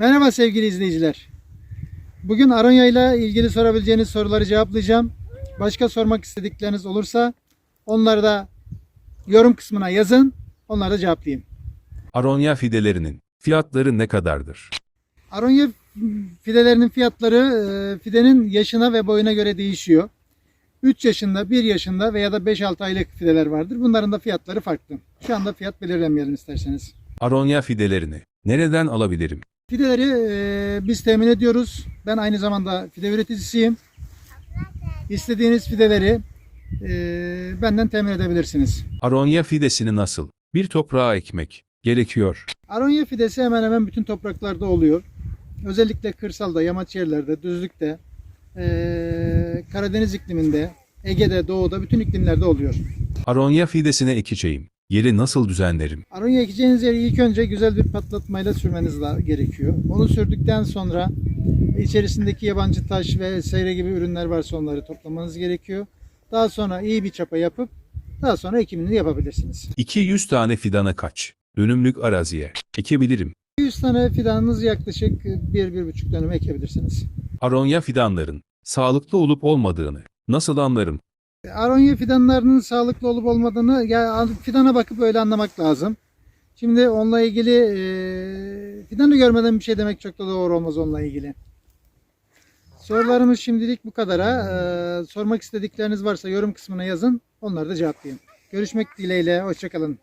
Merhaba sevgili izleyiciler. Bugün Aronya ile ilgili sorabileceğiniz soruları cevaplayacağım. Başka sormak istedikleriniz olursa onları da yorum kısmına yazın. Onları da cevaplayayım. Aronya fidelerinin fiyatları ne kadardır? Aronya fidelerinin fiyatları e, fidenin yaşına ve boyuna göre değişiyor. 3 yaşında, 1 yaşında veya da 5-6 aylık fideler vardır. Bunların da fiyatları farklı. Şu anda fiyat belirlemeyelim isterseniz. Aronya fidelerini nereden alabilirim? Fideleri e, biz temin ediyoruz. Ben aynı zamanda fide üreticisiyim. İstediğiniz fideleri e, benden temin edebilirsiniz. Aronya fidesini nasıl bir toprağa ekmek gerekiyor? Aronya fidesi hemen hemen bütün topraklarda oluyor. Özellikle kırsalda, yamaç yerlerde, düzlükte, e, Karadeniz ikliminde, Ege'de, Doğu'da bütün iklimlerde oluyor. Aronya fidesine ekeceğim. Yeri nasıl düzenlerim? Aronya ekeceğiniz yeri ilk önce güzel bir patlatmayla sürmeniz gerekiyor. Onu sürdükten sonra içerisindeki yabancı taş ve seyre gibi ürünler varsa onları toplamanız gerekiyor. Daha sonra iyi bir çapa yapıp daha sonra ekimini yapabilirsiniz. 200 tane fidana kaç? Dönümlük araziye ekebilirim. 100 tane fidanınız yaklaşık 1-1,5 dönüm ekebilirsiniz. Aronya fidanların sağlıklı olup olmadığını nasıl anlarım? Aronya fidanlarının sağlıklı olup olmadığını ya fidana bakıp öyle anlamak lazım. Şimdi onunla ilgili e, fidanı görmeden bir şey demek çok da doğru olmaz onunla ilgili. Sorularımız şimdilik bu kadara. E, sormak istedikleriniz varsa yorum kısmına yazın. Onları da cevaplayayım. Görüşmek dileğiyle. Hoşçakalın.